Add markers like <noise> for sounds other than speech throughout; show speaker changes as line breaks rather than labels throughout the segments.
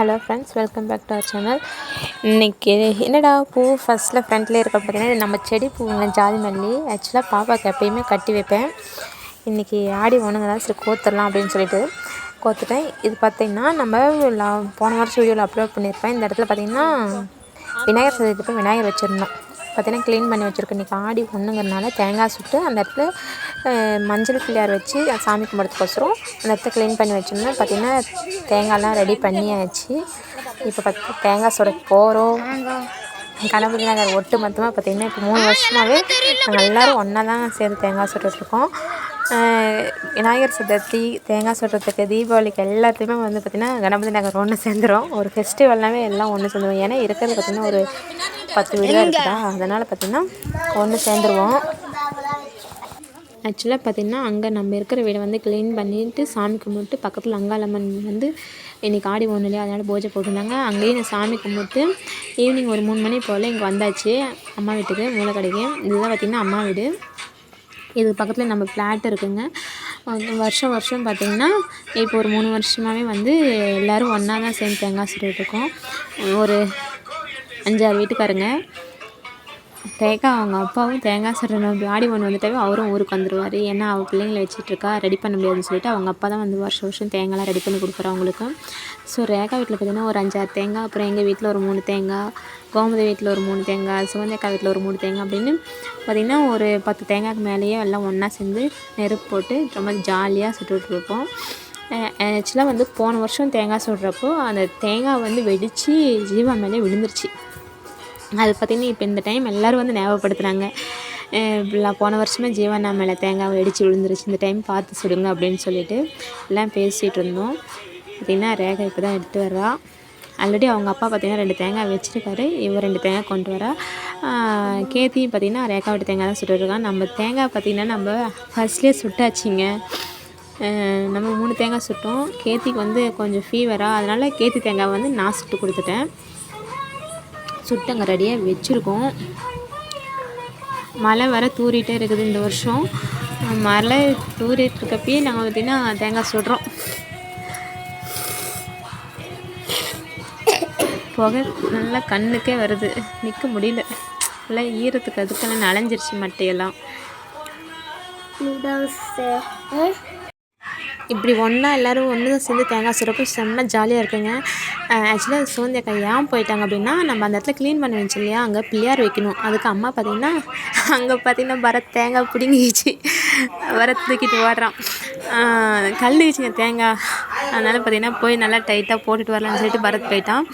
Hello friends welcome back to our channel இன்றைக்கி என்னடா பூ ஃபஸ்ட்டில் ஃப்ரண்ட்லேயே இருக்க பார்த்தீங்கன்னா நம்ம செடி பூங்க ஜாதி மல்லி. ஆக்சுவலாக பாப்பாவுக்கு எப்பயுமே கட்டி வைப்பேன். இன்றைக்கி ஆடி ஒன்றுங்கதான் சரி கோத்துடலாம் அப்படின்னு சொல்லிட்டு கோத்துட்டேன் இது பார்த்திங்கன்னா நம்ம போன வருஷம் வீடியோவில் அப்லோட் பண்ணியிருப்பேன். இந்த இடத்துல பார்த்திங்கன்னா விநாயகர் சதுர்த்திக்கு விநாயகர் வச்சுருந்தோம். பார்த்தீங்கன்னா க்ளீன் பண்ணி வச்சுருக்கோம். இன்றைக்கி ஆடி ஒன்றுங்கிறனால தேங்காய் சுட்டு அந்த இடத்துல மஞ்சள் பிள்ளையார் வச்சு சாமி கும்பிட்றதுக்கோசரம் அந்த இடத்த க்ளீன் பண்ணி வச்சோம்னா பார்த்திங்கன்னா தேங்காய்லாம் ரெடி பண்ணியாச்சு. இப்போ பார்த்து தேங்காய் சுட போகிறோம் கணபதி நகர் ஒட்டு மொத்தமாக பார்த்திங்கன்னா இப்போ மூணு வருஷமாகவே நாங்கள் எல்லோரும் ஒன்றா தான் சேர்ந்து தேங்காய் சுட்டுட்ருக்கோம் விநாயகர் சதுர்த்தி தேங்காய் சுடுறதுக்கு தீபாவளிக்கு எல்லாத்தையுமே வந்து பார்த்திங்கன்னா கணபதி நகர் ஒன்று சேர்ந்துரும். ஒரு ஃபெஸ்டிவல்னாவே எல்லாம் ஒன்று சேர்ந்துடும் ஏன்னா இருக்கிறது பார்த்திங்கன்னா ஒரு பத்து வீடு தான் இருக்குதா? அதனால் பார்த்திங்கன்னா ஒன்று சேர்ந்துருவோம். ஆக்சுவலாக பார்த்திங்கன்னா அங்கே நம்ம இருக்கிற வீடை வந்து க்ளீன் பண்ணிட்டு சாமி கும்பிட்டு பக்கத்தில் அங்காளம்மன் வந்து இன்றைக்கி ஆடி ஒன்று இல்லையா அதனால் பூஜை போட்டிருந்தாங்க. அங்கேயும் நான் சாமி கும்பிட்டு ஈவினிங் ஒரு மூணு மணி போல் இங்கே வந்தாச்சு. அம்மா வீட்டுக்கு மூளைக்கடைக்கு. இதுதான் பார்த்திங்கன்னா அம்மா வீடு. இது பக்கத்தில் நம்ம ஃப்ளாட் இருக்குங்க. வருஷம் வருஷம் பார்த்திங்கன்னா இப்போ ஒரு மூணு வருஷமாகவே வந்து எல்லோரும் ஒன்றா தான் சேர்ந்து தேங்காய் சுட்டுட்டு இருக்கோம். ஒரு அஞ்சாறு வீட்டுக்காரங்க. தேங்காய் அவங்க அப்பாவும் தேங்காய் சுடுற ஆடி ஒன்று வந்துட்டாவே அவரும் ஊருக்கு வந்துடுவார் ஏன்னா அவள் பிள்ளைங்களை வச்சுட்ருக்கா ரெடி பண்ண முடியாதுன்னு சொல்லிட்டு அவங்க அப்பா தான் வந்து வருஷம் வருஷம் தேங்காய்லாம் ரெடி பண்ணி கொடுக்குறோம் அவங்களுக்கு. ஸோ ரேகா வீட்டில் பார்த்தீங்கன்னா ஒரு அஞ்சாறு தேங்காய் அப்புறம் எங்கள் வீட்டில் ஒரு மூணு தேங்காய் கோமதி வீட்டில் ஒரு மூணு தேங்காய் சிவந்தக்கா வீட்டில் ஒரு மூணு தேங்காய் அப்படின்னு பார்த்திங்கன்னா ஒரு பத்து தேங்காய்க்கு மேலேயே எல்லாம் ஒன்றா சேர்ந்து நெருப்பு போட்டு ரொம்ப ஜாலியாக சுட்டுட்ருப்போம் ஆக்சுவலாக வந்து போன வருஷம் தேங்காய் சுடுறப்போ அந்த தேங்காய் வந்து வெடித்து ஜீவா மேலே விழுந்துருச்சு. அது பார்த்திங்கன்னா இப்போ இந்த டைம் எல்லோரும் வந்து ஞாபகப்படுத்துகிறாங்க இப்படிலாம் போன வருஷமே ஜீவனா மேலே தேங்காய் வெடிச்சு விழுந்துருச்சு. இந்த டைம் பார்த்து சுடுங்க அப்படின்னு சொல்லிட்டு எல்லாம் பேசிகிட்டு இருந்தோம். பார்த்திங்கன்னா ரேகா இப்போ தான் எடுத்து வர்றா ஆல்ரெடி அவங்க அப்பா பார்த்திங்கன்னா ரெண்டு தேங்காய் வச்சுருக்காரு. இவர் ரெண்டு தேங்காய் கொண்டு வரா. கேத்தியும் பார்த்திங்கன்னா ரேகா விட்டு தேங்காய் தான் சுட்டுருக்கான் நம்ம தேங்காய் பார்த்திங்கன்னா நம்ம ஃபர்ஸ்ட்லேயே சுட்டாச்சுங்க. நம்ம மூணு தேங்காய் சுட்டோம். கேத்திக்கு வந்து கொஞ்சம் ஃபீவரா அதனால் கேத்தி தேங்காய் வந்து நான் சுட்டு கொடுத்துட்டேன். சுட்டு அங்கே ரெடியாக வச்சுருக்கோம். மழை வர தூரிகிட்டே இருக்குது இந்த வருஷம். மழை தூரிட்டு இருக்கப்பயே நாங்கள் பார்த்திங்கன்னா தேங்காய் சுடுறோம். புகை நல்லா கண்ணுக்கே வருது. நிற்க முடியல. நல்லா ஈரத்துக்கு அதுக்கெல்லாம் நனைஞ்சிருச்சு மட்டையெல்லாம். Eh? இப்படி ஒன்றா எல்லோரும் ஒன்று சேர்ந்து தேங்காய் சுரப்பு செம்ம ஜாலியாக இருக்குங்க. ஆக்சுவலாக சோந்தியக்கா ஏன் போயிட்டாங்க அப்படின்னா நம்ம அந்த இடத்துல க்ளீன் பண்ண வச்சு இல்லையா அங்கே பிள்ளையார் வைக்கணும். அதுக்கு அம்மா பார்த்திங்கன்னா அங்கே பார்த்திங்கன்னா பரத் தேங்காய் பிடுங்கிச்சு பரத் தூக்கிட்டு ஓடுறான். கல் வச்சுங்க தேங்காய். அதனால் பார்த்திங்கன்னா போய் நல்லா டைட்டாக போட்டுட்டு வரலான்னு சொல்லிட்டு பரத் போயிட்டான்.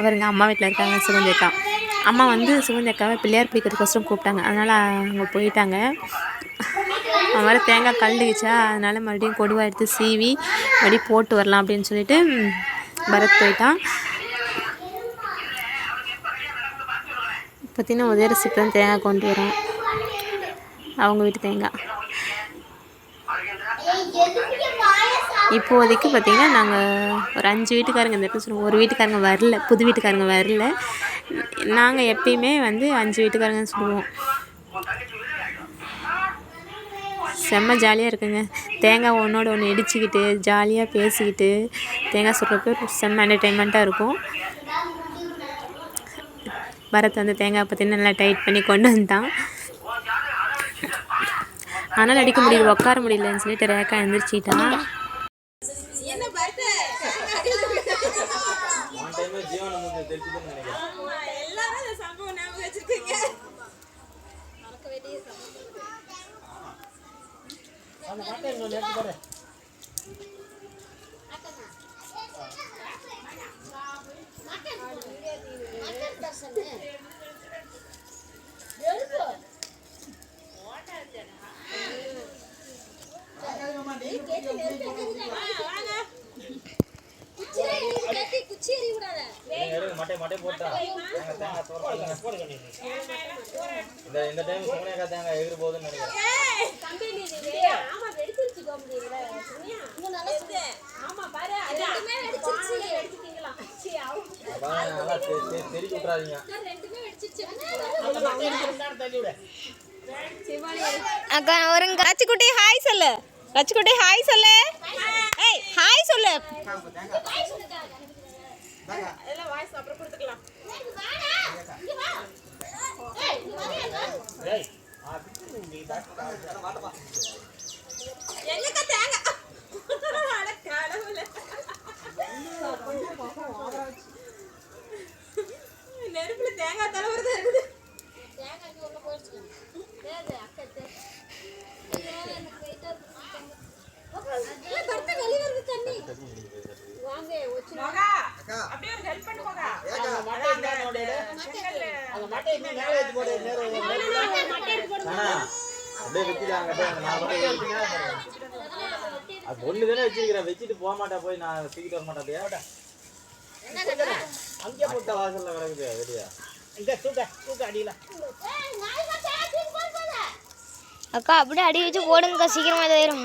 அவருங்க அம்மா வீட்டில் இருக்காங்க சுகந்தி அக்கா. அம்மா வந்து சுகந்தி அக்காவை பிள்ளையார் பிடிக்கிறதுக்கோசரம் கூப்பிட்டாங்க. அதனால் அங்கே போயிட்டாங்க. அவன் தேங்காய் கல்லுக்குச்சா அதனால் மறுபடியும் கொடுவா எடுத்து சீவி மறுபடியும் போட்டு வரலாம் அப்படின்னு சொல்லிட்டு பரத் போயிட்டான். பார்த்தீங்கன்னா ரசிப்பு தான் தேங்காய் கொண்டு வரோம் அவங்க வீட்டு தேங்காய். இப்போதைக்கு பார்த்தீங்கன்னா நாங்கள் ஒரு அஞ்சு வீட்டுக்காரங்க இந்த இடத்துல சொல்லுவோம். ஒரு வீட்டுக்காரங்க வரல புது வீட்டுக்காரங்க வரல. நாங்கள் எப்பயுமே வந்து அஞ்சு வீட்டுக்காரங்க சொல்லுவோம். செம்ம ஜாலியாக இருக்குங்க. தேங்காய் ஒன்றோட ஒன்று இடிச்சுக்கிட்டு ஜாலியாக பேசிக்கிட்டு தேங்காய் சுடுறப்ப செம்ம என்டர்டெயின்மெண்ட்டாக இருக்கும். பரத் வந்து தேங்காய் பார்த்தீங்கன்னா நல்லா டைட் பண்ணி கொண்டு வந்தான். ஆனால் அடிக்க முடியல உட்கார முடியலன்னு சொல்லிட்டு ரேக்கா எந்திரிச்சிட்டான்.
எல்லாரும் இந்த சம்பவம் ஞாபகம் வச்சிருக்கீங்க
மட்டை மட்டை போட்டா இந்த இந்த டைம் சுமனியாக்கா தேங்காய் எகிரி போகுதுன்னு நினைக்கிறேன் பாருங்க, நல்லா தெ- தெ- தெறிக்க விட்றாதீங்க
அக்கா ஒரு கச்சிக்குட்டி ஹாய் சொல்லு. கச்சிக்குட்டி ஹாய் சொல்லு. ஏய் ஹாய் சொல்லு எல்லாம் வாய்ஸ் அப்புறம் கொடுத்துக்கலாம் அட கடவுளே. நெருப்புல தேங்காய் தலைவரதா இருக்குது. மகா, அப்படியே ஒரு
அப்படியே வச்சுட்டாங்க அது ஒண்ணு தானே வச்சிருக்கிறேன். வச்சுட்டு போக மாட்டா போய் நான் தூக்கிட்டு வர மாட்டேன் அங்கே போட்ட வாசல்ல கிடக்குது வெளியா
அக்கா அப்படியே அடி வச்சு போடுங்கக்கா சீக்கிரமா இதாயிரும்.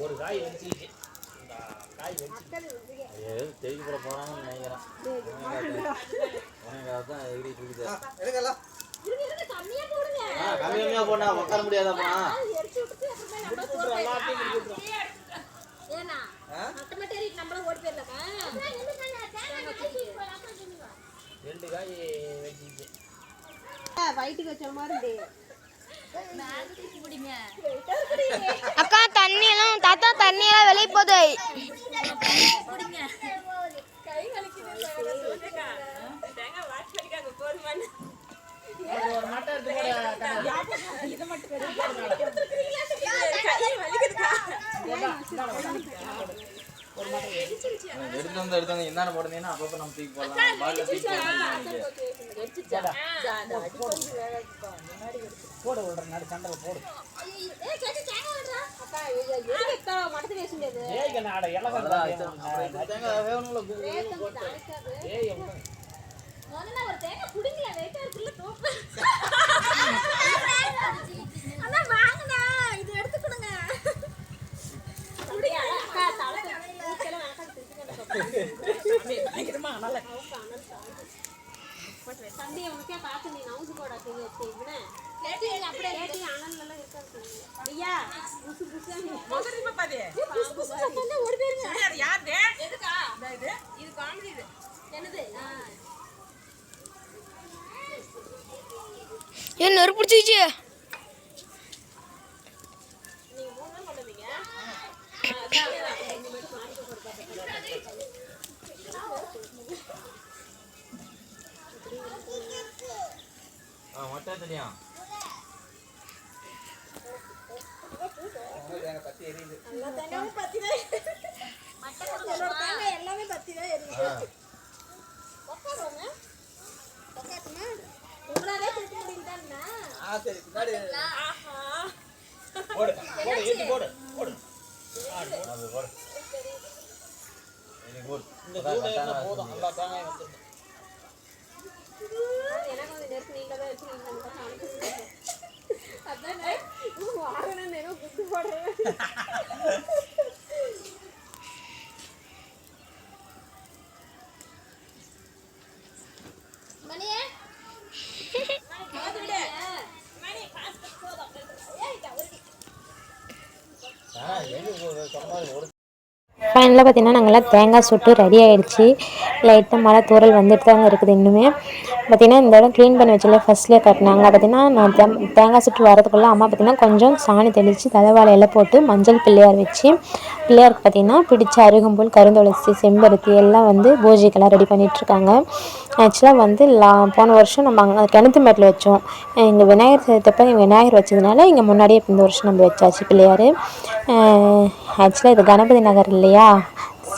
ஒரு காய் வச்சு ஏதோ தெரிய போட போறாங்கன்னு நினைக்கிறேன் அதான் எகிரி கம்மி கம்மியா போனா உட்கார முடியாதாம்மா. ரெண்டு காய் வச்சுச்சு
அக்கா தண்ணி எல்லாம் தாத்தா தண்ணி எல்லாம் வெளியே போகுது
கை வலிக்குது
எடுத்து வந்து எடுத்து வந்து. என்னென்ன போடுறீங்கன்னா அப்பப்போ நம்ம தூக்கி போடலாம். பாட்டில் தூக்கி
அது யாருது? இதா இது? இது காமெடி இது.
ஏன் நெருப்பு பிடிச்சிச்சு
ஆ மட்டும் தெரியும்
எல்லா தேங்காயும் பத்திதான் எரியுது. தேங்காய்.
ஆ
ஆஹா.
போடு போடு ஏத்தி போடு போடு. அது போடு. வெரி குட் இந்த கூட என்ன போதும்? எல்லா தேங்காயும் வந்து
அதானே? <laughs> வாங்கினேன் ஏதோ குத்து போடுறேன். <laughs> காசு விடு. மணி, காசு போதும். ஏய், தவறுடி.
ஆ எங்க சொன்ன மாதிரி ஒரு
ஃபைனலாக பார்த்தீங்கன்னா நாங்கள்லாம் தேங்காய் சுட்டு ரெடி ஆகிடுச்சு லைட்டாக மழை தூரல் வந்துட்டு தாங்க இருக்குது இன்னுமே. பார்த்தீங்கன்னா இந்த இடம் க்ளீன் பண்ணி வச்சுல ஃபஸ்ட்லேயே கட்டினாங்க. பார்த்தீங்கன்னா நான் தே தேங்காய் சுட்டு வரதுக்குள்ளே அம்மா பார்த்தீங்கன்னா கொஞ்சம் சாணி தெளித்து தலைவாழை இலை போட்டு மஞ்சள் பிள்ளையார் வச்சு பிள்ளையாருக்கு பார்த்தீங்கன்னா பிடிச்ச அருகம்புல் கருந்துளசி செம்பருத்தி எல்லாம் வந்து பூஜைக்கெல்லாம் ரெடி பண்ணிகிட்ருக்காங்க ஆக்சுவலாக வந்து லா போன வருஷம் நம்ம அங்கே கிணத்து மேட்டில் வச்சோம். இங்கே விநாயகர் சதுர்த்தப்ப இங்கே விநாயகர் வச்சதுனால இங்கே முன்னாடியே இந்த வருஷம் நம்ம வச்சாச்சு பிள்ளையார். ஆக்சுவலாக இது கணபதி நகர் இல்லையா?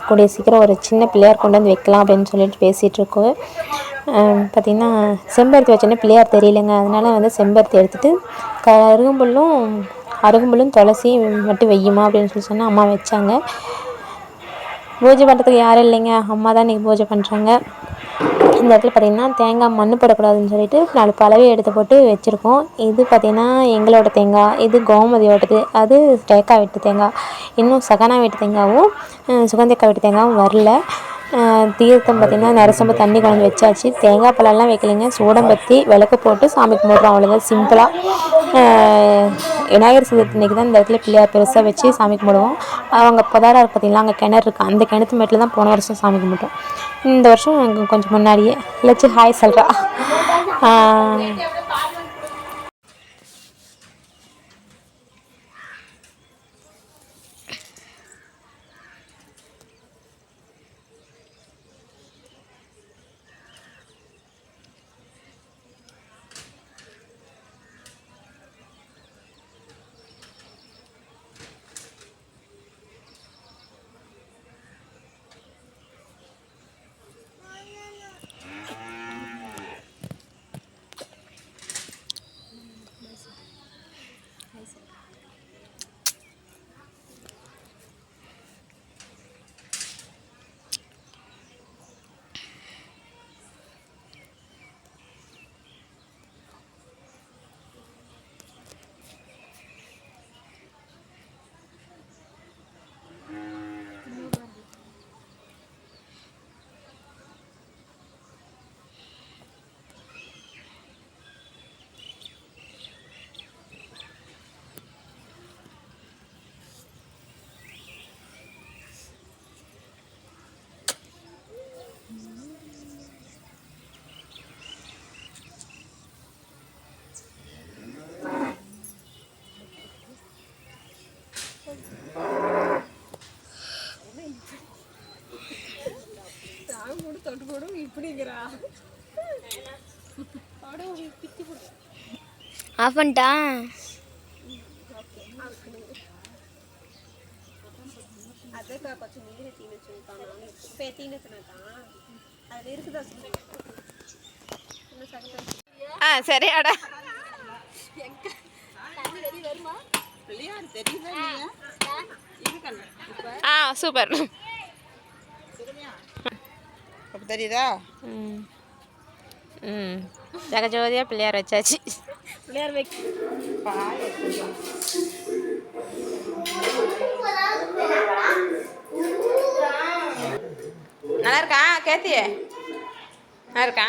கூடிய சீக்கிரம் ஒரு சின்ன பிள்ளையார் கொண்டு வந்து வைக்கலாம் அப்படின்னு சொல்லிட்டு பேசிகிட்டு இருக்கோம் பார்த்திங்கன்னா செம்பருத்தி வச்சோன்னே பிள்ளையார் தெரியலங்க. அதனால வந்து செம்பருத்தி எடுத்துகிட்டு க அருகம்புல்லும் துளசி மட்டும் வெய்யுமா அப்படின்னு சொல்லி சொன்னால் அம்மா வச்சாங்க. பூஜை பண்ணுறதுக்கு யாரும் இல்லைங்க. அம்மா தான் இன்றைக்கி பூஜை பண்ணுறாங்க இந்த இடத்துல பார்த்திங்கன்னா தேங்காய் மண் போடக்கூடாதுன்னு சொல்லிட்டு நாலு பழவை எடுத்து போட்டு வச்சுருக்கோம். இது பார்த்திங்கன்னா எங்களோட தேங்காய் இது கோமதியோடது அது ரேக்கா வெட்டு தேங்காய் இன்னும் சகனா வெட்டு தேங்காவும் அஹ் சுகந்தியக்கா வீட்டு தேங்காவும் வரல. தீர்த்தம் பார்த்திங்கன்னா நரசம்ப தண்ணி கலந்து வச்சாச்சு. தேங்காய் பழம்லாம் வைக்கலைங்க. சூடம்பத்தி விளக்கு போட்டு சாமி கும்பிட்றோம் அவ்வளோதான் சிம்பிளாக விநாயகர் சதுர்த்தி அன்றைக்கி தான் இந்த இடத்துல பிள்ளையார் பெருசாக வச்சு சாமி கும்பிடுவோம். அவங்க புதாரா இருக்கு அங்கே கிணறு இருக்குது அந்த கிணத்து மேட்டில் தான் போன வருஷம் சாமி கும்பிட்டோம். இந்த வருஷம் கொஞ்சம் முன்னாடியே. லட்சு ஹாய் சொல்கிறா
ஆஃப் பண்ணிட்டா
అదేకా కొంచెం నీళ్ళు తినొచ్చుంటాను పే తినొచ్చునక్క అది இருக்குதா
ஆ சரி அடா ஆ சூப்பர்
இப்போ தெரியுதா?
ம். ம். ஜெகஜோதியாக பிள்ளையார் வச்சாச்சு.
பிள்ளையார் வைக்க.
நல்லா இருக்கா? கேத்தியே நல்லா இருக்கா?